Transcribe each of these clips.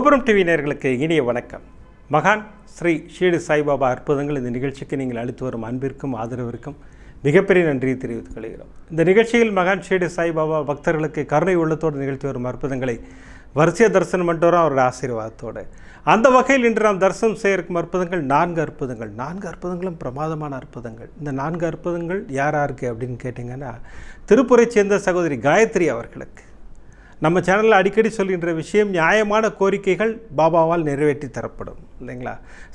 கோபுரம் டிவி நேர்களுக்கு இனிய வணக்கம். மகான் ஸ்ரீ ஷீடு சாய்பாபா அற்புதங்கள் இந்த நிகழ்ச்சிக்கு நீங்கள் அளித்து வரும் அன்பிற்கும் ஆதரவிற்கும் மிகப்பெரிய நன்றியை தெரிவித்துக் கொள்கிறோம். இந்த நிகழ்ச்சியில் மகான் ஷீடு சாய்பாபா பக்தர்களுக்கு கருணை உள்ளத்தோடு நிகழ்த்தி வரும் அற்புதங்களை வரிசைய தரிசனம் பண்ணுறோம் அவருடைய ஆசீர்வாதத்தோடு. அந்த வகையில் இன்று நாம் தரிசனம் செய்ய இருக்கும் அற்புதங்கள் நான்கு அற்புதங்கள் நான்கு அற்புதங்களும் பிரமாதமான அற்புதங்கள். இந்த நான்கு அற்புதங்கள் யார் யாருக்கு அப்படின்னு கேட்டிங்கன்னா திருப்பூரை சேர்ந்த சகோதரி காயத்ரி அவர்களுக்கு. நம்ம சேனலில் அடிக்கடி சொல்கின்ற விஷயம் நியாயமான கோரிக்கைகள் பாபாவால் நிறைவேற்றி தரப்படும் இல்லைங்களா?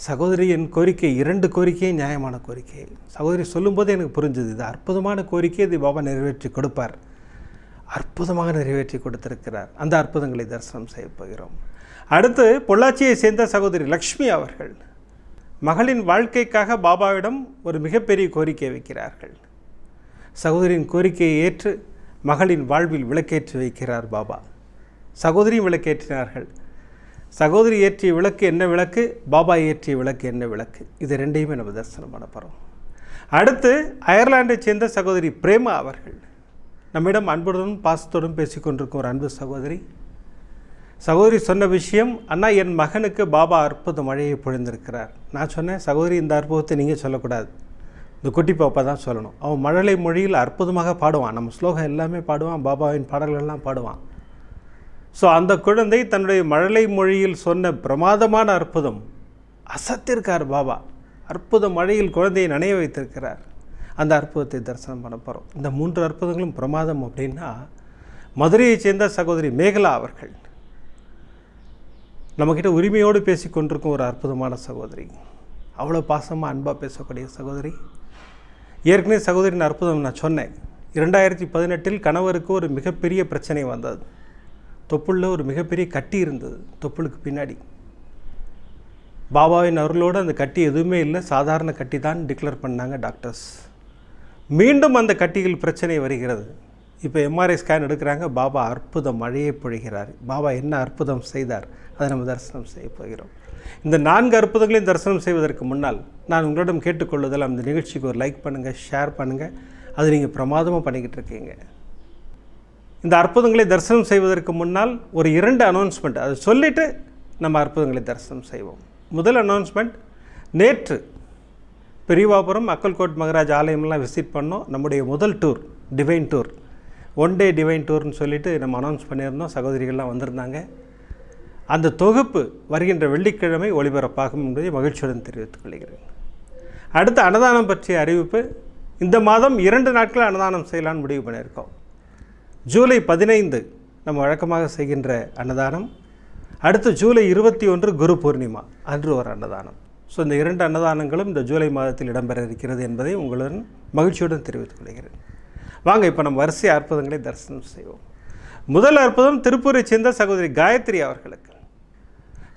சகோதரியின் கோரிக்கை இரண்டு கோரிக்கையும் நியாயமான கோரிக்கை. சகோதரி சொல்லும்போது எனக்கு புரிஞ்சுது இது அற்புதமான கோரிக்கை இது பாபா நிறைவேற்றி கொடுப்பார். அற்புதமாக நிறைவேற்றி கொடுத்திருக்கிறார். அந்த அற்புதங்களை தரிசனம் செய்ய போகிறோம். அடுத்து பொள்ளாச்சியை சேர்ந்த சகோதரி லக்ஷ்மி அவர்கள் மகளின் வாழ்க்கைக்காக பாபாவிடம் ஒரு மிகப்பெரிய கோரிக்கை வைக்கிறார்கள். சகோதரியின் கோரிக்கையை ஏற்று மகளின் வாழ்வில் விளக்கேற்றி வைக்கிறார் பாபா. சகோதரியும் விளக்கேற்றினார்கள். சகோதரி ஏற்றிய விளக்கு என்ன விளக்கு? பாபா ஏற்றிய விளக்கு என்ன விளக்கு? இது ரெண்டையுமே நம்ம தரிசனம் பண்ண போகிறோம் அடுத்து அயர்லாந்தை சேர்ந்த சகோதரி பிரேமா அவர்கள். நம்மிடம் அன்புடனும் பாசத்துடன் பேசிக்கொண்டிருக்கும் ஒரு அன்பு சகோதரி. சகோதரி சொன்ன விஷயம் அண்ணா என் மகனுக்கு பாபா அற்புத மழையை பொழிந்திருக்கிறார். நான் சொன்னேன் சகோதரி இந்த அற்புதத்தை நீங்கள் சொல்லக்கூடாது. இந்த குட்டி பாப்பா தான் சொல்லணும். அவன் மழலை மொழியில் அற்புதமாக பாடுவான். நம்ம ஸ்லோகம் எல்லாமே பாடுவான். பாபாவின் பாடல்கள்லாம் பாடுவான். ஸோ அந்த குழந்தை தன்னுடைய மழலை மொழியில் சொன்ன பிரமாதமான அற்புதம் அசத்திருக்கார் பாபா. அற்புத மழையில் குழந்தையை நனைய வைத்திருக்கிறார். அந்த அற்புதத்தை தரிசனம் பண்ண போகிறோம் இந்த மூன்று அற்புதங்களும் பிரமாதம் அப்படின்னா மதுரையைச் சேர்ந்த சகோதரி மேகலா அவர்கள் நம்மக்கிட்ட உரிமையோடு பேசி கொண்டிருக்கும் ஒரு அற்புதமான சகோதரி. அவ்வளோ பாசமாக அன்பாக பேசக்கூடிய சகோதரி. ஏற்கனவே சகோதரின் அற்புதம் நான் சொன்னேன். இரண்டாயிரத்தி பதினெட்டில் கணவருக்கு ஒரு மிகப்பெரிய பிரச்சனை வந்தது. தொப்புளில் ஒரு மிகப்பெரிய கட்டி இருந்தது தொப்புளுக்கு பின்னாடி. பாபாவின் அருளோடு அந்த கட்டி எதுவுமே இல்லை சாதாரண கட்டி தான் டிக்ளேர் பண்ணாங்க டாக்டர்ஸ். மீண்டும் அந்த கட்டியில் பிரச்சனை வருகிறது. இப்போ எம்ஆர்ஐ ஸ்கேன் எடுக்கிறாங்க. பாபா அற்புத மழையை பொழிகிறார். பாபா என்ன அற்புதம் செய்தார்? அதை நம்ம தரிசனம் செய்ய போகிறோம். இந்த நான்கு அற்புதங்களையும் தரிசனம் செய்வதற்கு முன்னால் நான் உங்களிடம் கேட்டுக்கொள்வதில் அந்த நிகழ்ச்சிக்கு ஒரு லைக் பண்ணுங்கள் ஷேர் பண்ணுங்கள் அது நீங்கள் பிரமாதமாக பண்ணிக்கிட்டு இருக்கீங்க. இந்த அற்புதங்களை தரிசனம் செய்வதற்கு முன்னால் ஒரு இரண்டு அனௌன்ஸ்மெண்ட் அதை சொல்லிவிட்டு நம்ம அற்புதங்களை தரிசனம் செய்வோம். முதல் அனௌன்ஸ்மெண்ட் நேற்று பெரியவாபுரம் அக்கல்கோட் மகராஜ் ஆலயம்லாம் விசிட் பண்ணோம். நம்முடைய முதல் tour divine tour one day divine டூர்னு சொல்லிட்டு நம்ம அனௌன்ஸ் பண்ணியிருந்தோம். சகோதரிகள்லாம் வந்திருந்தாங்க. அந்த தொகுப்பு வருகின்ற வெள்ளிக்கிழமை ஒளிபரப்பாகும் என்பதை மகிழ்ச்சியுடன் தெரிவித்துக் கொள்கிறேன். அடுத்த அன்னதானம் பற்றிய அறிவிப்பு இந்த மாதம் இரண்டு நாட்கள் அன்னதானம் செய்யலான்னு முடிவு பண்ணியிருக்கோம். ஜூலை பதினைந்து நம்ம வழக்கமாக செய்கின்ற அன்னதானம் அடுத்து ஜூலை இருபத்தி ஒன்று குரு பூர்ணிமா அன்று ஒரு அன்னதானம். ஸோ இந்த இரண்டு அன்னதானங்களும் இந்த ஜூலை மாதத்தில் இடம்பெற இருக்கிறது என்பதை உங்களுடன் மகிழ்ச்சியுடன் தெரிவித்துக் கொள்கிறேன். வாங்க இப்போ நம்ம வரிசை அற்புதங்களை தரிசனம் செய்வோம். முதல் அற்புதம் திருப்பூரை சேர்ந்த சகோதரி காயத்ரி அவர்களுக்கு.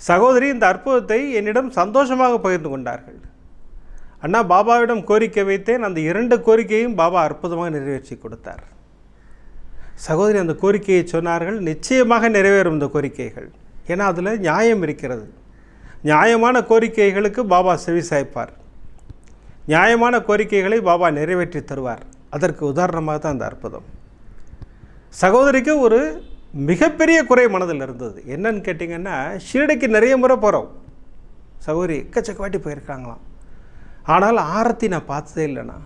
சகோதரி இந்த அற்புதத்தை என்னிடம் சந்தோஷமாக பகிர்ந்து கொண்டார்கள். அண்ணா பாபாவிடம் கோரிக்கை வைத்தேன். அந்த இரண்டு கோரிக்கையும் பாபா அற்புதமாக நிறைவேற்றி கொடுத்தார். சகோதரி அந்த கோரிக்கையை சொன்னார்கள். நிச்சயமாக நிறைவேறும் இந்த கோரிக்கைகள். ஏன்னா அதில் நியாயம் இருக்கிறது. நியாயமான கோரிக்கைகளுக்கு பாபா செவி சாய்ப்பார் நியாயமான கோரிக்கைகளை பாபா நிறைவேற்றி தருவார். அதற்கு உதாரணமாக தான் அந்த அற்புதம். சகோதரிக்கு ஒரு மிகப்பெரிய குறை மனதில் இருந்தது. என்னன்னு கேட்டிங்கன்னா ஷீரடிக்கு நிறைய முறை போகிறோம் சகோதரி எக்கச்சக்க வாட்டி போயிருக்காங்களாம். ஆனால் ஆரத்தி நான் பார்த்ததே இல்லைண்ணா.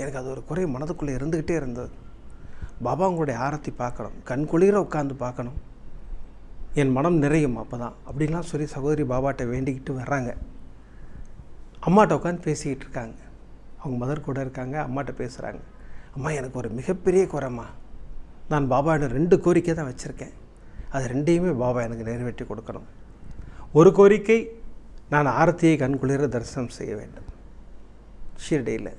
எனக்கு அது ஒரு குறை மனதுக்குள்ளே இருந்துக்கிட்டே இருந்தது. பாபா உங்களுடைய ஆரத்தி பார்க்கணும். கண் குளிர உட்காந்து பார்க்கணும். என் மனம் நிறையும் அப்போ தான் அப்படின்லாம் சொல்லி சகோதரி பாபாட்ட வேண்டிக்கிட்டு வர்றாங்க. அம்மாட்ட உட்காந்து பேசிக்கிட்டு இருக்காங்க. அவங்க மதர் கூட இருக்காங்க அம்மாட்ட பேசுகிறாங்க அம்மா எனக்கு ஒரு மிகப்பெரிய குறைம்மா. நான் பாபாவிடம் ரெண்டு கோரிக்கை தான் வச்சுருக்கேன். அது ரெண்டையுமே பாபா எனக்கு நிறைவேற்றி கொடுக்கணும். ஒரு கோரிக்கை நான் ஆரத்தியை கண்குளிர தரிசனம் செய்ய வேண்டும். ஷீரடியில்.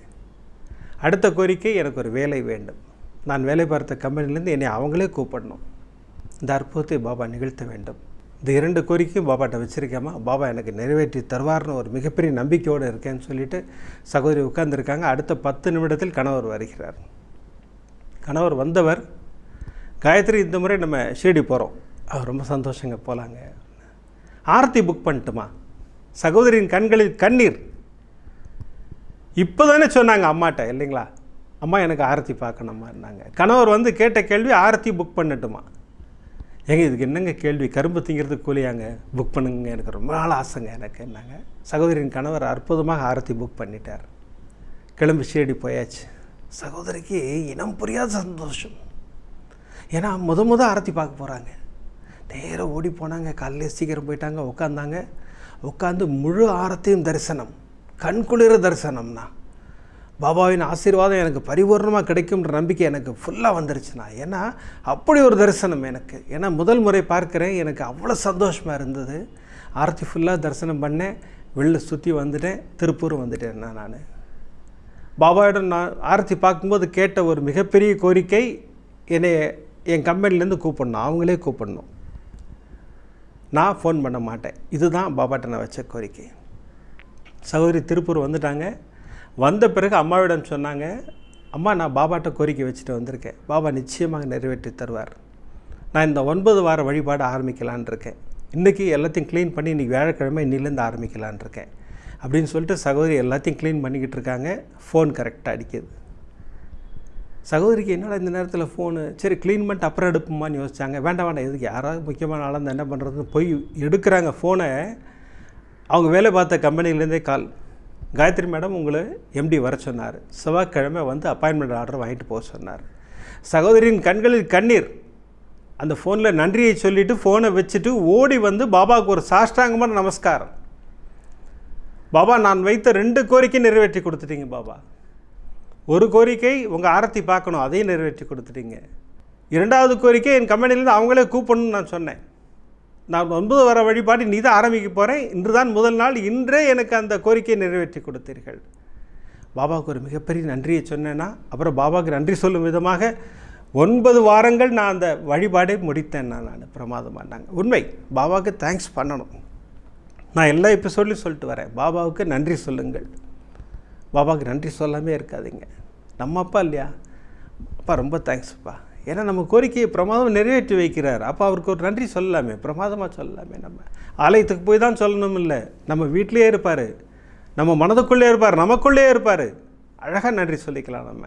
அடுத்த கோரிக்கை எனக்கு ஒரு வேலை வேண்டும். நான் வேலை பார்த்த கம்பெனிலேருந்து என்னை அவங்களே கூப்பிடணும். இந்த அற்புதத்தை பாபா நிகழ்த்த வேண்டும். இந்த இரண்டு கோரிக்கையும் பாபாட்ட வச்சுருக்கேம்மா. பாபா எனக்கு நிறைவேற்றி தருவார்னு ஒரு மிகப்பெரிய நம்பிக்கையோடு இருக்கேன்னு சொல்லிட்டு சகோதரி உட்கார்ந்துருக்காங்க. அடுத்த பத்து நிமிடத்தில் கணவர் வருகிறார். கணவர் வந்தவர் காயத்ரி இந்த முறை நம்ம ஷீடி போகிறோம் அவர் ரொம்ப சந்தோஷங்க போகலாங்க ஆரத்தி புக் பண்ணிட்டுமா? சகோதரியின் கண்களில் கண்ணீர். இப்போ தானே சொன்னாங்க அம்மாட்ட இல்லைங்களா? அம்மா எனக்கு ஆரத்தி பார்க்கணுமான்னாங்க கணவர் வந்து கேட்ட கேள்வி ஆரத்தி புக் பண்ணட்டுமா? ஏங்க இதுக்கு என்னங்க கேள்வி? கரும்பு திங்கிறதுக்கு கூலியாங்க புக் பண்ணுங்க எனக்கு ரொம்ப நாள் ஆசைங்க எனக்கு என்னங்க? சகோதரியின் கணவர் அற்புதமாக ஆரத்தி புக் பண்ணிட்டார். கிளம்பி ஷேடி போயாச்சு. சகோதரிக்கு இனம் புரியாத சந்தோஷம். ஏன்னா முத முத ஆரத்தி பார்க்க போகிறாங்க நேராக ஓடி போனாங்க காலையில் சீக்கிரம் போயிட்டாங்க உட்காந்தாங்க. உட்காந்து முழு ஆரத்தியும் தரிசனம். கண்குளிர தரிசனம்னா. பாபாவின் ஆசீர்வாதம் எனக்கு பரிபூர்ணமாக கிடைக்கும்ன்ற நம்பிக்கை எனக்கு ஃபுல்லாக வந்துருச்சுண்ணா. ஏன்னா அப்படி ஒரு தரிசனம் எனக்கு. ஏன்னா முதல் முறை பார்க்குறேன் எனக்கு அவ்வளோ சந்தோஷமாக இருந்தது. ஆரத்தி ஃபுல்லாக தரிசனம் பண்ணேன் வெளில சுற்றி வந்துட்டேன் திருப்பூர் வந்துட்டேன்னா நான். பாபாவிடம் நான் ஆரத்தி பார்க்கும்போது கேட்ட ஒரு மிகப்பெரிய கோரிக்கை என்னை என் கம்பெனிலேருந்து கூப்பிடணும். அவங்களே கூப்பிடணும். நான் ஃபோன் பண்ண மாட்டேன். இதுதான் பாபாட்ட நான் வச்ச கோரிக்கை. சகோதரி திருப்பூர் வந்துட்டாங்க. வந்த பிறகு அம்மாவிடம் சொன்னாங்க அம்மா நான் பாபாட்ட கோரிக்கை வச்சுட்டு வந்திருக்கேன். பாபா நிச்சயமாக நிறைவேற்றி தருவார். நான் இந்த ஒன்பது வார வழிபாடு ஆரம்பிக்கலான் இருக்கேன். இன்றைக்கி எல்லாத்தையும் க்ளீன் பண்ணி இன்றைக்கி வியாழக்கிழமை இன்னிலேருந்து ஆரம்பிக்கலான் இருக்கேன். அப்படின்னு சொல்லிட்டு சகோதரி எல்லாத்தையும் க்ளீன் பண்ணிக்கிட்டு இருக்காங்க. ஃபோன் கரெக்டாக அடிக்குது. சகோதரிக்கு என்னடா இந்த நேரத்தில் ஃபோனு சரி க்ளீன் பண்ணிட்டு அப்புறம் எடுப்போமான்னு யோசிச்சாங்க. வேண்டாம் வேண்டாம். எதுக்கு யாராவது முக்கியமான ஆளாக இருந்தால் என்ன பண்ணுறதுன்னு போய் எடுக்கிறாங்க ஃபோனை அவங்க வேலை பார்த்த கம்பெனிலேருந்தே கால் காயத்ரி மேடம் உங்களை எம்டி வர சொன்னார். செவ்வாய்க்கிழமை வந்து அப்பாயின்மெண்ட் ஆர்டர் வாங்கிட்டு போக சொன்னார். சகோதரியின் கண்களில் கண்ணீர். அந்த ஃபோனில் நன்றியை சொல்லிவிட்டு ஃபோனை வச்சுட்டு ஓடி வந்து பாபாவுக்கு ஒரு சாஷ்டாங்கமான நமஸ்காரம். பாபா நான் வைத்த ரெண்டு கோரிக்கை நிறைவேற்றி கொடுத்துட்டீங்க பாபா. ஒரு கோரிக்கை உங்கள் ஆரத்தி பார்க்கணும் அதையும் நிறைவேற்றி கொடுத்துட்டீங்க. இரண்டாவது கோரிக்கை என் கம்பெனிலேருந்து அவங்களே கூப்பிடணும்னு நான் சொன்னேன். நான் ஒன்பது வர வழிபாடு நீ தான் ஆரம்பிக்க போகிறேன் இன்று தான் முதல் நாள். இன்றே எனக்கு அந்த கோரிக்கையை நிறைவேற்றி கொடுத்தீர்கள். பாபாவுக்கு ஒரு மிகப்பெரிய நன்றியை சொன்னேன்னா அப்புறம் பாபாவுக்கு நன்றி சொல்லும் விதமாக ஒன்பது வாரங்கள் நான் அந்த வழிபாடை முடித்தேன் நான் நான் பிரமாதமானாங்க உண்மை. பாபாவுக்கு தேங்க்ஸ் பண்ணணும். நான் எல்லா சொல்லி சொல்லிட்டு வரேன். பாபாவுக்கு நன்றி சொல்லுங்கள். பாபாவுக்கு நன்றி சொல்லாமே இருக்காதீங்க. நம்ம அப்பா இல்லையா? அப்பா ரொம்ப தேங்க்ஸ்ப்பா ஏன்னா நம்ம கோரிக்கையை பிரமாதம் நிறைவேற்றி வைக்கிறார். அப்போ அவருக்கு ஒரு நன்றி சொல்லலாமே. பிரமாதமாக சொல்லலாமே நம்ம. ஆலயத்துக்கு போய் தான் சொல்லணும் இல்லை நம்ம வீட்டிலேயே இருப்பார். நம்ம மனதுக்குள்ளே இருப்பார். நமக்குள்ளே இருப்பார். அழகாக நன்றி சொல்லிக்கலாம் நம்ம.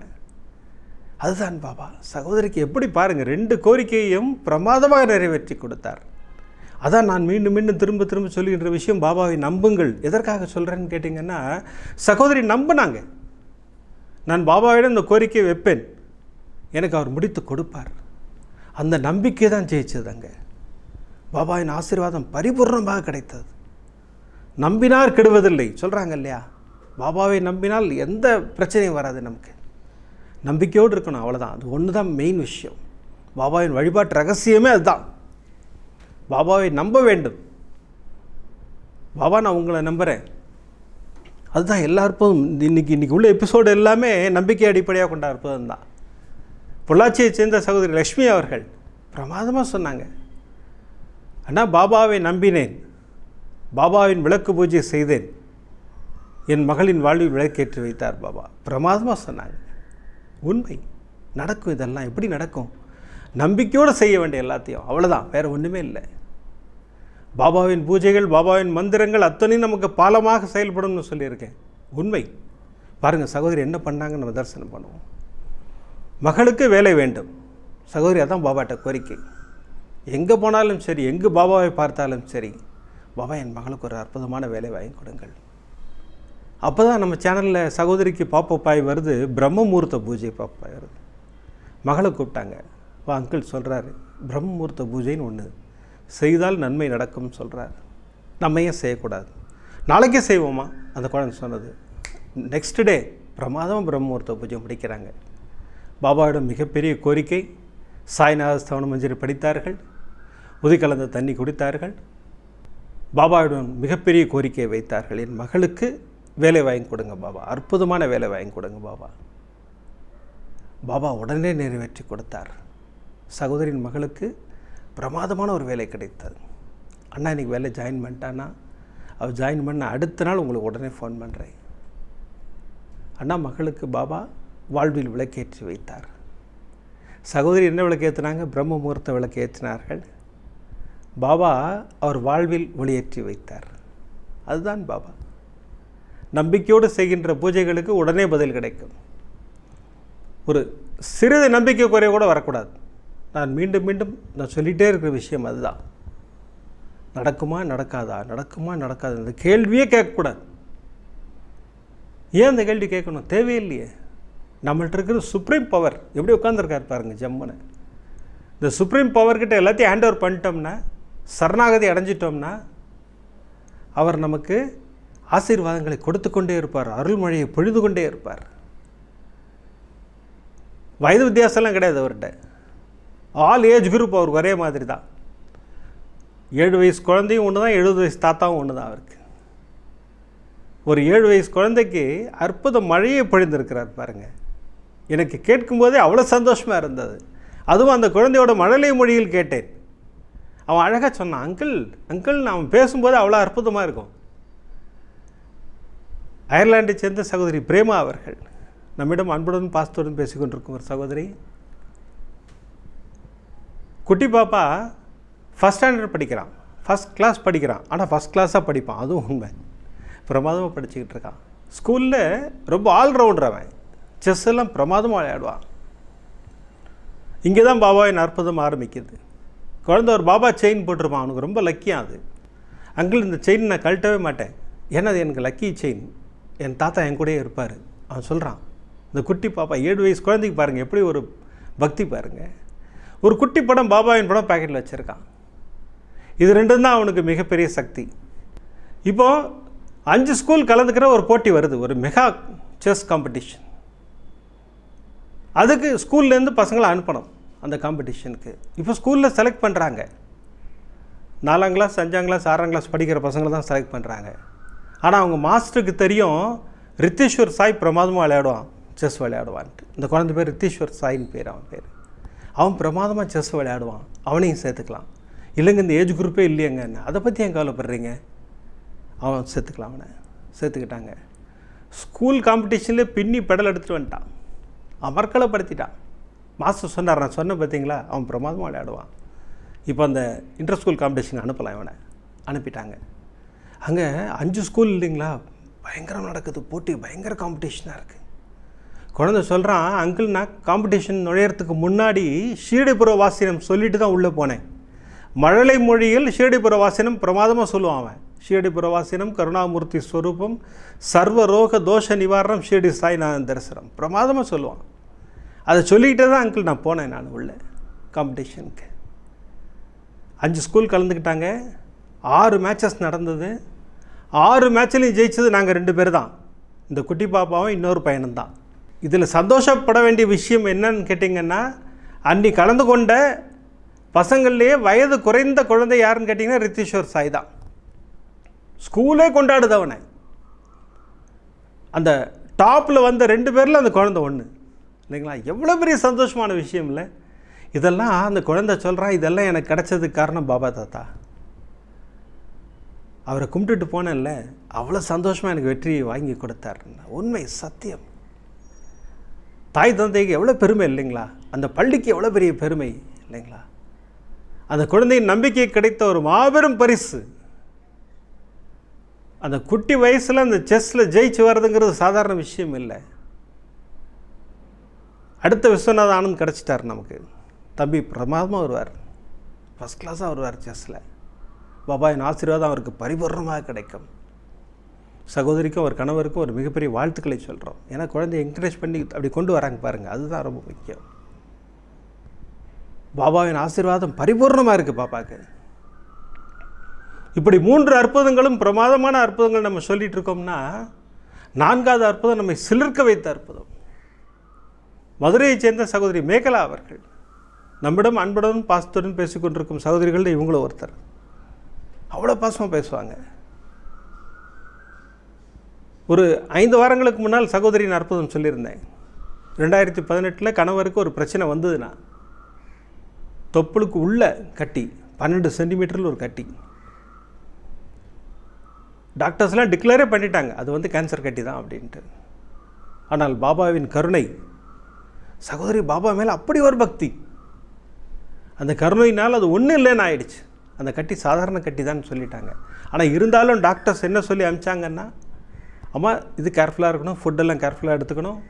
அதுதான் பாபா. சகோதரிக்கு எப்படி பாருங்கள் ரெண்டு கோரிக்கையையும் பிரமாதமாக நிறைவேற்றி கொடுத்தார். அதான் நான் மீண்டும் மீண்டும் திரும்ப திரும்ப சொல்லுகின்ற விஷயம் பாபாவை நம்புங்கள். எதற்காக சொல்கிறேன்னு கேட்டிங்கன்னா சகோதரி நம்பினாங்க. நான் பாபாவிடம் இந்த கோரிக்கையை வைப்பேன். எனக்கு அவர் முடித்து கொடுப்பார். அந்த நம்பிக்கை தான் ஜெயிச்சது அங்கே. பாபாவின் ஆசீர்வாதம் பரிபூர்ணமாக கிடைத்தது. நம்பினார் கெடுவதில்லை. சொல்கிறாங்க இல்லையா? பாபாவை நம்பினால் எந்த பிரச்சனையும் வராது நமக்கு. நம்பிக்கையோடு இருக்கணும் அவ்வளோதான் அது ஒன்று தான் மெயின் விஷயம். பாபாவின் வழிபாட்டு ரகசியமே அதுதான். பாபாவை நம்ப வேண்டும். பாபா நான் உங்களை நம்புகிறேன் அதுதான் எல்லாருக்கும் இன்றைக்கி இன்றைக்கி உள்ள எபிசோடு எல்லாமே நம்பிக்கை அடிப்படையாக கொண்ட தான் பொள்ளாச்சியை சேர்ந்த சகோதரி லக்ஷ்மி அவர்கள் பிரமாதமாக சொன்னாங்க. அண்ணா பாபாவை நம்பினேன். பாபாவின் விளக்கு பூஜை செய்தேன். என் மகளின் வாழ்வில் விளக்கேற்றி வைத்தார் பாபா. பிரமாதமாக சொன்னாங்க. உண்மை. நடக்கும் இதெல்லாம். எப்படி நடக்கும்? நம்பிக்கையோடு செய்ய வேண்டிய எல்லாத்தையும். அவ்வளோதான் வேறு ஒன்றுமே இல்லை. பாபாவின் பூஜைகள் பாபாவின் மந்திரங்கள் அத்தனையும் நமக்கு பாலமாக செயல்படும்னு சொல்லியிருக்கேன். உண்மை. பாருங்கள் சகோதரி என்ன பண்ணாங்கன்னு நம்ம தரிசனம் பண்ணுவோம். மகளுக்கு வேலை வேண்டும். சகோதரியாக தான் பாபாட்ட கோரிக்கை. எங்கே போனாலும் சரி எங்கு பாபாவை பார்த்தாலும் சரி பாபா என் மகளுக்கு ஒரு அற்புதமான வேலை வாங்கி கொடுங்கள். அப்போ தான் நம்ம சேனலில் சகோதரிக்கு பாப்பப்பாய் வருது பிரம்மமூர்த்த பூஜை பாப்பாய் வருது மகளை கூப்பிட்டாங்க. வா அங்கிள் சொல்கிறாரு பிரம்மமூர்த்த பூஜைன்னு ஒன்று செய்தால் நன்மை நடக்கும்னு சொல்கிறார் நம்ம ஏன் செய்யக்கூடாது? நாளைக்கே செய்வோமா அந்த குழந்தை சொன்னது. நெக்ஸ்ட் டே பிரமாதமாக பிரம்மமூர்த்த பூஜை முடிக்கிறாங்க. பாபாவிடம் மிகப்பெரிய கோரிக்கை சாய்நாத ஸ்தவன மஞ்சரி படித்தார்கள் உதிகலந்த தண்ணி குடித்தார்கள். பாபாவிடம் மிகப்பெரிய கோரிக்கையை வைத்தார்கள். என் மகளுக்கு வேலை வாங்கி கொடுங்க பாபா. அற்புதமான வேலை வாங்கி கொடுங்க பாபா. பாபா உடனே நிறைவேற்றி கொடுத்தார். சகோதரின் மகளுக்கு பிரமாதமான ஒரு வேலை கிடைத்தது. அண்ணா இன்றைக்கி வேலை ஜாயின் பண்ணிட்டான்னா அவள் ஜாயின் பண்ண அடுத்த நாள் உங்களுக்கு உடனே ஃபோன் பண்ணுறேன் அண்ணா மகளுக்கு பாபா வாழ்வில் விளக்கேற்றி வைத்தார். சகோதரி என்ன விளக்கேற்றினாங்க பிரம்ம முகூர்த்த விளக்கேற்றினார்கள். பாபா அவர் வாழ்வில் ஒளியேற்றி வைத்தார். அதுதான் பாபா. நம்பிக்கையோடு செய்கின்ற பூஜைகளுக்கு உடனே பதில் கிடைக்கும். ஒரு சிறிது நம்பிக்கை குறைய கூட வரக்கூடாது. நான் மீண்டும் மீண்டும் நான் சொல்லிகிட்டே இருக்கிற விஷயம் அதுதான். நடக்குமா நடக்காதா? நடக்குமா நடக்காதா? இந்த கேள்வியே கேட்கக்கூடாது. ஏன் அந்த கேள்வி கேட்கணும்? தேவையில்லையே. நம்மள்ட்ட இருக்கிற சுப்ரீம் பவர் எப்படி உட்காந்துருக்காரு பாருங்க ஜம்முன்னு. இந்த சுப்ரீம் பவர்கிட்ட எல்லாத்தையும் ஹேண்ட் ஓவர் பண்ணிட்டோம்னா சரணாகதி அடைஞ்சிட்டோம்னா அவர் நமக்கு ஆசீர்வாதங்களை கொடுத்து கொண்டே இருப்பார் அருள்மொழியை பொழுது கொண்டே இருப்பார். வயது வித்தியாசம்லாம் கிடையாது அவர்கிட்ட. ஆல் ஏஜ் குரூப் அவருக்கு ஒரே மாதிரி தான். ஏழு வயசு குழந்தையும் ஒன்று தான் எழுபது வயசு தாத்தாவும் ஒன்று தான் அவருக்கு. ஒரு ஏழு வயசு குழந்தைக்கு அற்புத மழையை பொழிந்திருக்கிறார் பாருங்கள் எனக்கு கேட்கும்போதே அவ்வளோ சந்தோஷமாக இருந்தது. அதுவும் அந்த குழந்தையோட மழலை மொழியில் கேட்டேன். அவன் அழகாக சொன்னான் அங்கிள் அங்கிள் அவன் பேசும்போது அவ்வளோ அற்புதமாக இருக்கும். அயர்லாண்டை சேர்ந்த சகோதரி பிரேமா அவர்கள் நம்மிடம் அன்புடன் பாசத்துடன் பேசிக்கொண்டிருக்கும் ஒரு சகோதரி. குட்டி பாப்பா ஃபஸ்ட் ஸ்டாண்டர்ட் படிக்கிறான் ஃபஸ்ட் கிளாஸ் படிக்கிறான் ஆனால் ஃபஸ்ட் கிளாஸாக படிப்பான் அதுவும் உண்மை. பிரமாதமாக படிச்சுக்கிட்டு இருக்கான். ஸ்கூலில் ரொம்ப ஆல்ரவுண்டர் அவன். செஸ் எல்லாம் பிரமாதமாக விளையாடுவான் இங்கே தான் பாபாவின் அற்புதம் ஆரம்பிக்குது. குழந்தை ஒரு பாபா செயின் போட்டிருப்பான். அவனுக்கு ரொம்ப லக்கியாக அது. அங்கிள் இந்த செயின் நான் கழட்டவே மாட்டேன். ஏன்னா அது எனக்கு லக்கி செயின் என் தாத்தா என் கூடயே இருப்பார். அவன் சொல்கிறான் இந்த குட்டி பாப்பா ஏழு வயசு குழந்தைக்கு பாருங்கள் எப்படி ஒரு பக்தி பாருங்கள் ஒரு குட்டி படம் பாபாவின் படம் பேக்கெட்டில் வச்சுருக்கான். இது ரெண்டும் தான் அவனுக்கு மிகப்பெரிய சக்தி. இப்போது அஞ்சு ஸ்கூல் கலந்துக்கிற ஒரு போட்டி வருது. ஒரு மெகா செஸ் காம்படிஷன் அதுக்கு ஸ்கூல்லேருந்து பசங்களை அனுப்பணும் அந்த காம்படிஷனுக்கு இப்போ ஸ்கூலில் செலக்ட் பண்ணுறாங்க நாலாம் கிளாஸ் அஞ்சாம் கிளாஸ் ஆறாம் கிளாஸ் படிக்கிற பசங்களை தான் செலக்ட் பண்ணுறாங்க ஆனால் அவங்க மாஸ்டருக்கு தெரியும் ரித்தீஸ்வர் சாய் பிரமாதமாக விளையாடுவான் செஸ் விளையாடுவான்ட்டு. இந்த குழந்தை பேர் ரித்தீஸ்வர் சாயின்னு பேர் அவன் பேர். அவன் பிரமாதமாக செஸ் விளையாடுவான் அவனையும் சேர்த்துக்கலாம். இல்லைங்க இந்த ஏஜ் குரூப்பே இல்லையங்க. அதை பற்றி ஏன் கவலைப்படுறீங்க? அவன் சேர்த்துக்கலாம் அவனை. சேர்த்துக்கிட்டாங்க. ஸ்கூல் காம்படிஷனில் பின்னி பெடல் எடுத்துகிட்டு வந்துட்டான். அமர்க்கலப்படுத்திட்டான். மாஸ்டர் சொன்னார் நான் சொன்னேன் பார்த்தீங்களா? அவன் பிரமாதமாக விளையாடுவான். இப்போ அந்த இன்டர் ஸ்கூல் காம்படிஷன் அனுப்பலாம் இவனை. அனுப்பிட்டாங்க. அங்கே அஞ்சு ஸ்கூல் இல்லைங்களா? பயங்கரம் நடக்குது. போட்டி பயங்கர காம்படிஷனாக இருக்குது குழந்தை சொல்கிறான் அங்கிள் நான் காம்படிஷன் நுழையிறதுக்கு முன்னாடி ஷீரடிபுர வாசினம் சொல்லிட்டு தான் உள்ளே போனேன். மழலை மொழியில் ஷீரடிபுர வாசினம் பிரமாதமாக சொல்லுவான் அவன். ஷீரடிபுர வாசினம் கருணாமூர்த்தி ஸ்வரூபம் சர்வ ரோக தோஷ நிவாரணம் ஷீரடி சாய்நாதன் தரிசனம். பிரமாதமாக சொல்லுவான். அதை சொல்லிக்கிட்டே தான் அங்கிள் நான் போனேன் நான் உள்ள காம்படிஷனுக்கு அஞ்சு ஸ்கூல் கலந்துக்கிட்டாங்க. ஆறு மேட்சஸ் நடந்தது. ஆறு மேட்ச்லையும் ஜெயிச்சது நாங்கள் ரெண்டு பேர் தான். இந்த குட்டி பாப்பாவும் இன்னொரு பையனும் தான். இதில் சந்தோஷப்பட வேண்டிய விஷயம் என்னன்னு கேட்டிங்கன்னா அன்னி கலந்து கொண்ட பசங்கள்லேயே வயது குறைந்த குழந்தை யாருன்னு கேட்டிங்கன்னா ரித்தீஸ்வர் சாய் தான். ஸ்கூலே கொண்டாடுது அவனை அந்த டாப்பில் வந்த ரெண்டு பேரில் அந்த குழந்தை ஒன்று இல்லைங்களா? எவ்வளோ பெரிய சந்தோஷமான விஷயம் இல்லை. இதெல்லாம் அந்த குழந்தை சொல்கிறான் இதெல்லாம் எனக்கு கிடைச்சதுக்கு காரணம் பாபா தாத்தா. அவரை கும்பிட்டுட்டு போனேன்ல அவ்வளோ சந்தோஷமாக எனக்கு வெற்றியை வாங்கி கொடுத்தார் உண்மை சத்தியம். தாய் தந்தைக்கு எவ்வளோ பெருமை இல்லைங்களா? அந்த பள்ளிக்கு எவ்வளோ பெரிய பெருமை இல்லைங்களா? அந்த குழந்தையின் நம்பிக்கை கிடைத்த ஒரு மாபெரும் பரிசு. அந்த குட்டி வயசில் அந்த செஸ்ஸில் ஜெயிச்சு வர்றதுங்கிறது சாதாரண விஷயம் இல்லை. அடுத்த விஸ்வநாத ஆனந்த் கிடச்சிட்டார் நமக்கு. தம்பி பிரமாதமாக வருவார். ஃபஸ்ட் கிளாஸாக வருவார் செஸ்ஸில் பாபாயின் ஆசீர்வாதம் அவருக்கு பரிபூர்ணமாக கிடைக்கும். சகோதரிக்கும் ஒரு கணவருக்கும் ஒரு மிகப்பெரிய வாழ்த்துக்களை சொல்கிறோம் ஏன்னா குழந்தைய என்கரேஜ் பண்ணி அப்படி கொண்டு வராங்க பாருங்கள் அதுதான் ரொம்ப முக்கியம். பாபாவின் ஆசீர்வாதம் பரிபூர்ணமாக இருக்குது பாப்பாவுக்கு இப்படி மூன்று அற்புதங்களும் பிரமாதமான அற்புதங்கள் நம்ம சொல்லிகிட்டு இருக்கோம்னா நான்காவது அற்புதம் நம்மை சிலிர்க்க வைத்த அற்புதம். மதுரையைச் சேர்ந்த சகோதரி மேகலா அவர்கள் நம்மிடம் அன்புடன் பாசத்துடன் பேசிக்கொண்டிருக்கும் சகோதரிகள் இவங்களும் ஒருத்தர். அவ்வளோ பாசமாக பேசுவாங்க. ஒரு ஐந்து வாரங்களுக்கு முன்னால் சகோதரியின் அற்புதம் சொல்லியிருந்தேன். ரெண்டாயிரத்தி பதினெட்டில் கணவருக்கு ஒரு பிரச்சனை வந்ததுன்னா தொப்புளுக்கு உள்ள கட்டி பன்னெண்டு சென்டிமீட்டரில் ஒரு கட்டி. டாக்டர்ஸ்லாம் டிக்ளேரே பண்ணிட்டாங்க. அது வந்து கேன்சர் கட்டி தான் அப்படின்ட்டு. ஆனால் பாபாவின் கருணை சகோதரி பாபா மேலே அப்படி ஒரு பக்தி. அந்த கருணையினால் அது ஒன்றும் இல்லைன்னு ஆயிடுச்சு. அந்த கட்டி சாதாரண கட்டி தான் சொல்லிட்டாங்க. ஆனால் இருந்தாலும் டாக்டர்ஸ் என்ன சொல்லி அமிச்சாங்கன்னா அம்மா இது கேர்ஃபுல்லாக இருக்கணும் ஃபுட்டெல்லாம் கேர்ஃபுல்லாக எடுத்துக்கணும்.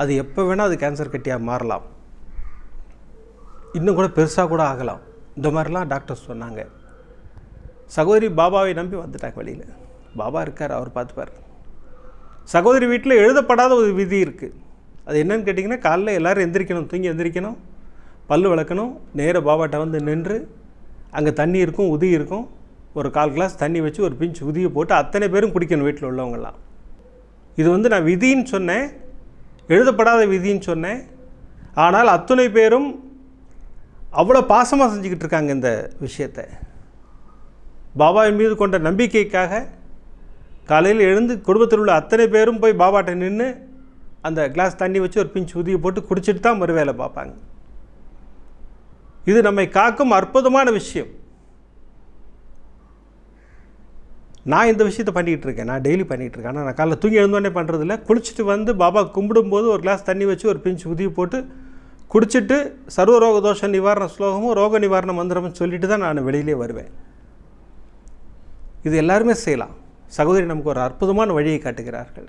அது எப்போ வேணால் அது கேன்சர் கட்டியாக மாறலாம். இன்னும் கூட பெருசாக கூட ஆகலாம். இந்த மாதிரிலாம் டாக்டர்ஸ் சொன்னாங்க. சகோதரி பாபாவை நம்பி வந்துட்டாங்க வெளியில். பாபா இருக்கார் அவர் பார்த்துப்பார். சகோதரி வீட்டில் எழுதப்படாத ஒரு விதி இருக்குது அது என்னன்னு கேட்டிங்கன்னா காலைல எல்லோரும் எந்திரிக்கணும் தூங்கி எந்திரிக்கணும் பல் விளக்கணும் நேராக பாபாட்ட வந்து நின்று அங்கே தண்ணி இருக்கும் உதி இருக்கும் ஒரு கால் கிளாஸ் தண்ணி வச்சு ஒரு பிஞ்சு உதியை போட்டு அத்தனை பேரும் குடிக்கணும் வீட்டில் உள்ளவங்கெல்லாம். இது வந்து நான் விதின்னு சொன்னேன் எழுதப்படாத விதின்னு சொன்னேன் ஆனால் அத்துணை பேரும் அவ்வளோ பாசமாக செஞ்சுக்கிட்டு இருக்காங்க இந்த விஷயத்தை. பாபாவின் மீது கொண்ட நம்பிக்கைக்காக காலையில் எழுந்து குடும்பத்தில் உள்ள அத்தனை பேரும் போய் பாபாட்ட நின்று அந்த கிளாஸ் தண்ணி வச்சு ஒரு பிஞ்சு உதவி போட்டு குடிச்சிட்டு தான் மறு வேலை பார்ப்பாங்க. இது நம்மை காக்கும் அற்புதமான விஷயம். நான் இந்த விஷயத்தை பண்ணிகிட்டு இருக்கேன். நான் டெய்லி பண்ணிகிட்டு இருக்கேன். ஆனால் நான் காலைல தூங்கி எழுந்தோடனே பண்ணுறதில்ல குளிச்சுட்டு வந்து பாபா கும்பிடும்போது ஒரு கிளாஸ் தண்ணி வச்சு ஒரு பிஞ்சு உதவி போட்டு குடிச்சிட்டு சர்வ ரோக தோஷ நிவாரண ஸ்லோகமும் ரோக நிவாரண மந்திரமும் சொல்லிட்டு தான் நான் வெளியிலே வருவேன். இது எல்லாருமே செய்யலாம். சகோதரி நமக்கு ஒரு அற்புதமான வழியை காட்டுகிறார்கள்.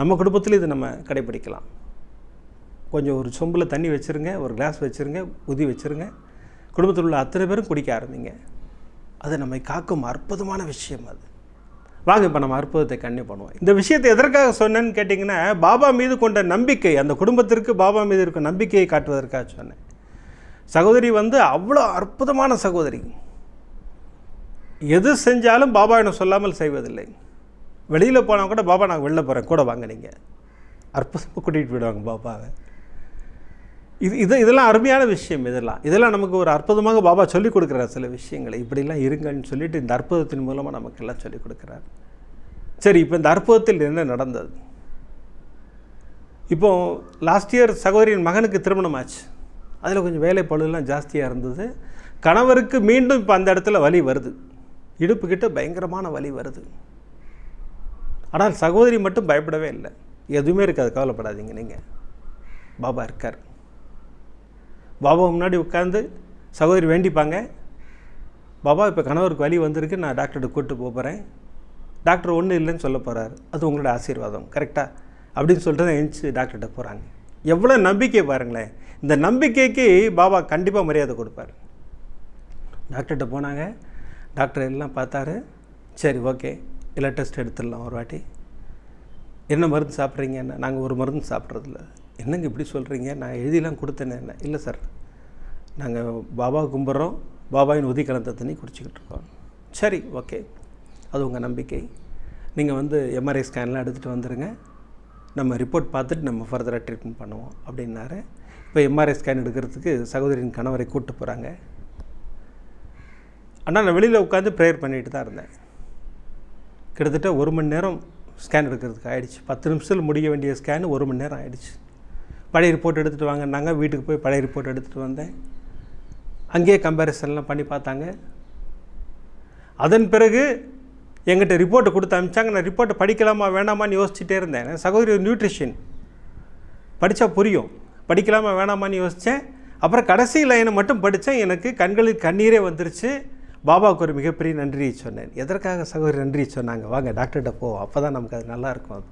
நம்ம குடும்பத்தில் இது நம்ம கடைபிடிக்கலாம் கொஞ்சம் ஒரு சொம்பில் தண்ணி வச்சுருங்க ஒரு கிளாஸ் வச்சுருங்க உதி வச்சுருங்க. குடும்பத்தில் உள்ள அத்தனை பேரும் குடிக்க ஆரம்பிங்க. அது நம்மை காக்கும் அற்புதமான விஷயம் அது. வாங்க இப்போ நம்ம அற்புதத்தை கண்ணி பண்ணுவோம். இந்த விஷயத்தை எதற்காக சொன்னேன்னு கேட்டிங்கன்னா பாபா மீது கொண்ட நம்பிக்கை அந்த குடும்பத்திற்கு பாபா மீது இருக்க நம்பிக்கையை காட்டுவதற்காக சொன்னேன். சகோதரி வந்து அவ்வளோ அற்புதமான சகோதரி. எது செஞ்சாலும் பாபா என்ன சொல்லாமல் செய்வதில்லை. வெளியில் போனால் கூட பாபா நான் வெளில போகிறேன் கூட வாங்க நீங்கள் அற்புதமாக கூட்டிகிட்டு போயிடுவாங்க பாபாவை. இது இது இதெல்லாம் அருமையான விஷயம் இதெல்லாம். இதெல்லாம் நமக்கு ஒரு அற்புதமாக பாபா சொல்லிக் கொடுக்குறார் சில விஷயங்களை. இப்படிலாம் இருங்கன்னு சொல்லிட்டு இந்த அற்புதத்தின் மூலமாக நமக்கு எல்லாம் சொல்லிக் கொடுக்குறார். சரி இப்போ இந்த அற்புதத்தில் என்ன நடந்தது? இப்போ லாஸ்ட் இயர் சகோதரியின் மகனுக்கு திருமணம் ஆச்சு. அதில் கொஞ்சம் வேலை பழுலாம் ஜாஸ்தியாக இருந்தது. கணவருக்கு மீண்டும் இப்போ அந்த இடத்துல வலி வருது. இடுப்புக்கிட்ட பயங்கரமான வலி வருது. ஆனால் சகோதரி மட்டும் பயப்படவே இல்லை. எதுவுமே இருக்காது கவலைப்படாதீங்க நீங்கள் பாபா இருக்கார். பாபா முன்னாடி உட்காந்து சகோதரி வேண்டிப்பாங்க. பாபா இப்போ கணவருக்கு வழி வந்திருக்கு நான் டாக்டர்கிட்ட கூப்பிட்டு போகிறேன் டாக்டர் ஒன்றும் இல்லைன்னு சொல்ல போகிறாரு அது உங்களோட ஆசீர்வாதம் கரெக்டாக அப்படின்னு சொல்லிட்டு தான் எழுந்துச்சு டாக்டர்கிட்ட போகிறாங்க எவ்வளோ நம்பிக்கை பாருங்களேன். இந்த நம்பிக்கைக்கு பாபா கண்டிப்பாக மரியாதை கொடுப்பார். டாக்டர்கிட்ட போனாங்க. டாக்டர் எல்லாம் பார்த்தாரு. சரி ஓகே. இல்லை டெஸ்ட் எடுத்துடலாம் ஒரு வாட்டி. என்ன மருந்து சாப்பிட்றீங்க என்ன? நாங்கள் ஒரு மருந்து சாப்பிட்றதில்ல. என்னங்க இப்படி சொல்கிறீங்க நான் எழுதிலாம் கொடுத்தேனே என்ன? இல்லை சார். நாங்கள் பாபா கும்பிட்றோம். பாபாவின் உதி கலந்த தண்ணி குடிச்சிக்கிட்டு இருக்கோம். சரி ஓகே. அது உங்கள் நம்பிக்கை. நீங்கள் வந்து எம்ஆர்ஐ ஸ்கேன்லாம் எடுத்துகிட்டு வந்துடுங்க நம்ம ரிப்போர்ட் பார்த்துட்டு நம்ம ஃபர்தராக ட்ரீட்மெண்ட் பண்ணுவோம் அப்படின்னாரு. இப்போ எம்ஆர்ஐ ஸ்கேன் எடுக்கிறதுக்கு சகோதரியின் கணவரை கூப்பிட்டு போகிறாங்க ஆனால் நான் வெளியில் உட்காந்து ப்ரேயர் பண்ணிட்டு தான் இருந்தேன். கிட்டத்தட்ட ஒரு மணி நேரம் ஸ்கேன் எடுக்கிறதுக்கு ஆயிடுச்சு. பத்து நிமிஷத்தில் முடிய வேண்டிய ஸ்கேன் ஒரு மணி நேரம் ஆகிடுச்சு பழைய ரிப்போர்ட் எடுத்துகிட்டு வாங்கினாங்க வீட்டுக்கு போய் பழைய ரிப்போர்ட் எடுத்துகிட்டு வந்தேன். அங்கேயே கம்பேரிசன்லாம் பண்ணி பார்த்தாங்க. அதன் பிறகு எங்கிட்ட ரிப்போர்ட்டை கொடுத்து அனுப்பிச்சாங்க. நான் ரிப்போர்ட்டை படிக்கலாமா வேணாமான்னு யோசிச்சுட்டே இருந்தேன். சகோதரி நியூட்ரிஷன் படித்தா புரியும். படிக்கலாமா வேணாமான்னு யோசித்தேன் அப்புறம் கடைசி லைனை மட்டும் படித்தேன் எனக்கு கண்களுக்கு கண்ணீரே வந்துருச்சு. பாபாவுக்கு ஒரு மிகப்பெரிய நன்றியை சொன்னேன். எதற்காக சகோதரி நன்றி சொன்னாங்க? வாங்க டாக்டர்கிட்ட போவோம். அப்போ தான் நமக்கு அது நல்லாயிருக்கும் அது.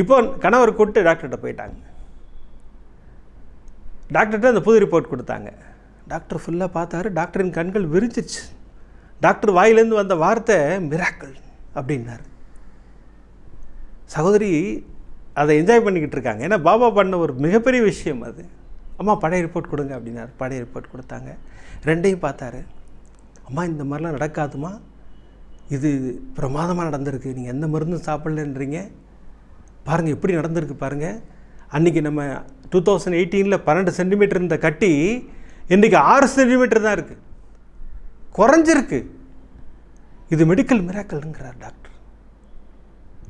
இப்போ கணவர் கூப்பிட்டு டாக்டர்கிட்ட போயிட்டாங்க. டாக்டர்கிட்ட அந்த புது ரிப்போர்ட் கொடுத்தாங்க. டாக்டர் ஃபுல்லாக பார்த்தாரு. டாக்டரின் கண்கள் விரிஞ்சிச்சு டாக்டர் வாயிலேருந்து வந்த வார்த்தை மிராக்கள் அப்படின்னாரு. சகோதரி அதை என்ஜாய் பண்ணிக்கிட்டு இருக்காங்க. ஏன்னா பாபா பண்ண ஒரு மிகப்பெரிய விஷயம் அது. அம்மா பழைய ரிப்போர்ட் கொடுங்க அப்படின்னாரு. பழைய ரிப்போர்ட் கொடுத்தாங்க. ரெண்டையும் பார்த்தாரு. அம்மா இந்த மாதிரிலாம் நடக்காதுமா இது பிரமாதமாக நடந்திருக்கு. நீங்கள் எந்த மருந்தும் சாப்பிட்லன்றீங்க. பாருங்கள் எப்படி நடந்திருக்கு பாருங்கள் அன்றைக்கி நம்ம டூ தௌசண்ட் எயிட்டீனில் பன்னெண்டு சென்டிமீட்டர் இருந்த கட்டி இன்றைக்கி ஆறு சென்டிமீட்டர் தான் இருக்குது குறைஞ்சிருக்கு. இது மெடிக்கல் மிராக்கல்ங்கிறார் டாக்டர்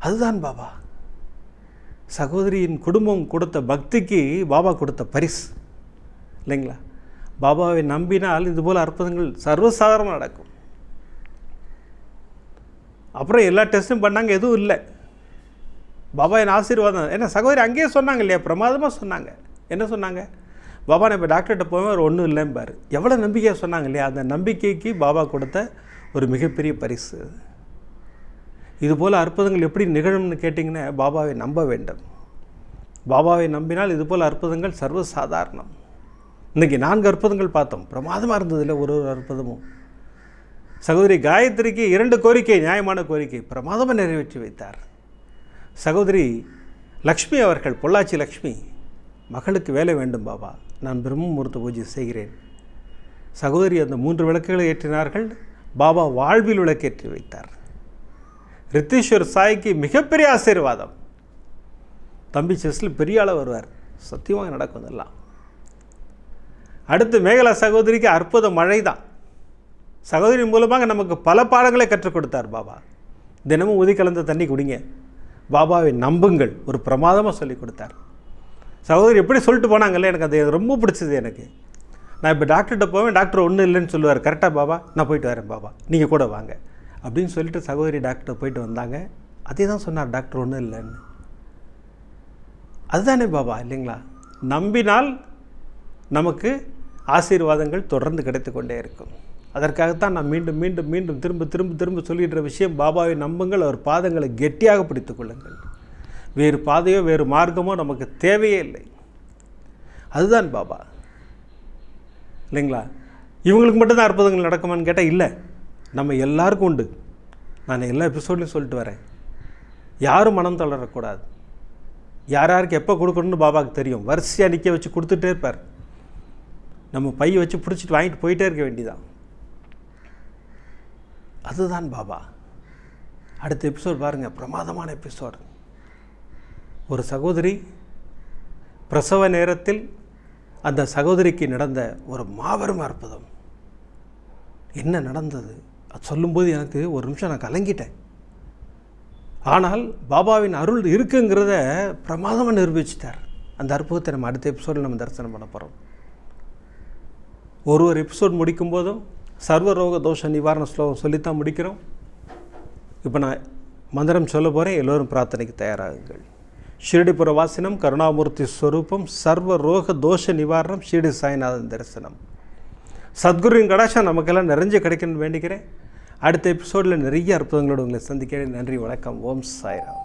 அதுதான் பாபா. சகோதரியின் குடும்பம் கொடுத்த பக்திக்கு பாபா கொடுத்த பரிசு. இல்லைங்களா? பாபாவை நம்பினால் இதுபோல் அற்புதங்கள் சர்வசாதாரணமாக நடக்கும். அப்புறம் எல்லா டெஸ்ட்டும் பண்ணாங்க எதுவும் இல்லை. பாபா என் ஆசீர்வாதம் ஏன்னா சகோதரி அங்கேயே சொன்னாங்க இல்லையா? பிரமாதமாக சொன்னாங்க. என்ன சொன்னாங்க? பாபா நான் இப்போ டாக்டர்கிட்ட போவேன் ஒரு ஒன்றும் பாரு. எவ்வளோ நம்பிக்கையாக சொன்னாங்க இல்லையா? அந்த நம்பிக்கைக்கு பாபா கொடுத்த ஒரு மிகப்பெரிய பரிசு. இதுபோல் அற்புதங்கள் எப்படி நிகழும்னு கேட்டிங்கன்னா பாபாவை நம்ப வேண்டும். பாபாவை நம்பினால் இதுபோல் அற்புதங்கள் சர்வசாதாரணம். இன்றைக்கி நான்கு அற்புதங்கள் பார்த்தோம். பிரமாதமாக இருந்ததில்ல ஒரு ஒரு அற்புதமும். சகோதரி காயத்ரிக்கு இரண்டு கோரிக்கை நியாயமான கோரிக்கை. பிரமாதமாக நிறைவேற்றி வைத்தார். சகோதரி லக்ஷ்மி அவர்கள் பொள்ளாச்சி லக்ஷ்மி மகளுக்கு வேலை வேண்டும் பாபா. நான் பிரம்ம முகூர்த்த பூஜை செய்கிறேன். சகோதரி அந்த மூன்று விளக்குகளை ஏற்றினார்கள். பாபா வாழ்வில் விளக்கேற்றி வைத்தார். ரித்தீஸ்வர் சாய்க்கு மிகப்பெரிய ஆசீர்வாதம். தம்பி செஸ்ஸில் பெரிய ஆளாக வருவார். சத்தியமாக நடக்கும் இதெல்லாம். அடுத்து மேகலா சகோதரிக்கு அற்புத மழை தான் சகோதரி மூலமாக நமக்கு பல பாடங்களை கற்றுக் கொடுத்தார் பாபா. தினமும் உதி கலந்த தண்ணி குடிங்க. பாபாவை நம்புங்கள். ஒரு பிரமாதமாக சொல்லி கொடுத்தார். சகோதரி எப்படி சொல்லிட்டு போனாங்கல்ல எனக்கு அது ரொம்ப பிடிச்சது எனக்கு. நான் இப்போ டாக்டர்கிட்ட போவேன் டாக்டர் ஒன்றும் இல்லைன்னு சொல்லுவார். கரெக்டாக பாபா நான் போயிட்டு வரேன் பாபா. நீங்கள் கூட வாங்க. அப்படின்னு சொல்லிட்டு சகோதரி டாக்டர் போயிட்டு வந்தாங்க. அதே தான் சொன்னார் டாக்டர் ஒன்றும் இல்லைன்னு. அதுதானே பாபா இல்லைங்களா? நம்பினால் நமக்கு ஆசீர்வாதங்கள் தொடர்ந்து கிடைத்து கொண்டே இருக்கும். அதற்காகத்தான் நான் மீண்டும் மீண்டும் மீண்டும் திரும்ப திரும்ப திரும்ப சொல்கின்ற விஷயம் பாபாவை நம்புங்கள் அவர் பாதங்களை கெட்டியாக பிடித்து கொள்ளுங்கள். வேறு பாதையோ வேறு மார்க்கமோ நமக்கு தேவையே இல்லை. அதுதான் பாபா. இல்லைங்களா? இவங்களுக்கு மட்டும்தான் அற்புதங்கள் நடக்குமான்னு கேட்டால் இல்லை. நம்ம எல்லாருக்கும் உண்டு. நான் எல்லா எபிசோட்லையும் சொல்லிட்டு வரேன். யாரும் மனம் தளரக்கூடாது. யார் யாருக்கு எப்போ கொடுக்கணும்னு பாபாவுக்கு தெரியும். வரிசையாக நிற்க வச்சு கொடுத்துட்டே இருப்பார். நம்ம பையை வச்சு பிடிச்சிட்டு வாங்கிட்டு போயிட்டே இருக்க வேண்டியதான் அதுதான் பாபா. அடுத்த எபிசோட் பாருங்கள் பிரமாதமான எபிசோட். ஒரு சகோதரி பிரசவ நேரத்தில் அந்த சகோதரிக்கு நடந்த ஒரு மாபெரும் அற்புதம். என்ன நடந்தது? அது சொல்லும்போது எனக்கு ஒரு நிமிஷம் நான் கலங்கிட்டேன். ஆனால் பாபாவின் அருள் இருக்குங்கிறத பிரமாதமாக நிரூபிச்சிட்டார். அந்த அற்புதத்தை நம்ம அடுத்த எபிசோடில் நம்ம தரிசனம் பண்ண போகிறோம் ஒரு ஒரு எபிசோட் முடிக்கும் போதும் சர்வரோக தோஷ நிவாரண ஸ்லோகம் சொல்லித்தான் முடிக்கிறோம். இப்போ நான் மந்திரம் சொல்ல போகிறேன் எல்லோரும் பிரார்த்தனைக்கு தயாராகுங்கள். ஷிரடிபுர வாசினம் கருணாமூர்த்தி ஸ்வரூபம் சர்வ ரோக தோஷ நிவாரணம் ஷிரடி சாய்நாதன் தரிசனம். சத்குருவின் கடாட்சம் நமக்கெல்லாம் நிறைஞ்சு கிடைக்கணும்னு வேண்டிக்கிறேன். அடுத்த எபிசோடில் நிறைய அற்புதங்களோடு உங்களை சந்திக்கிறேன். நன்றி வணக்கம். ஓம் சாய்ராம்.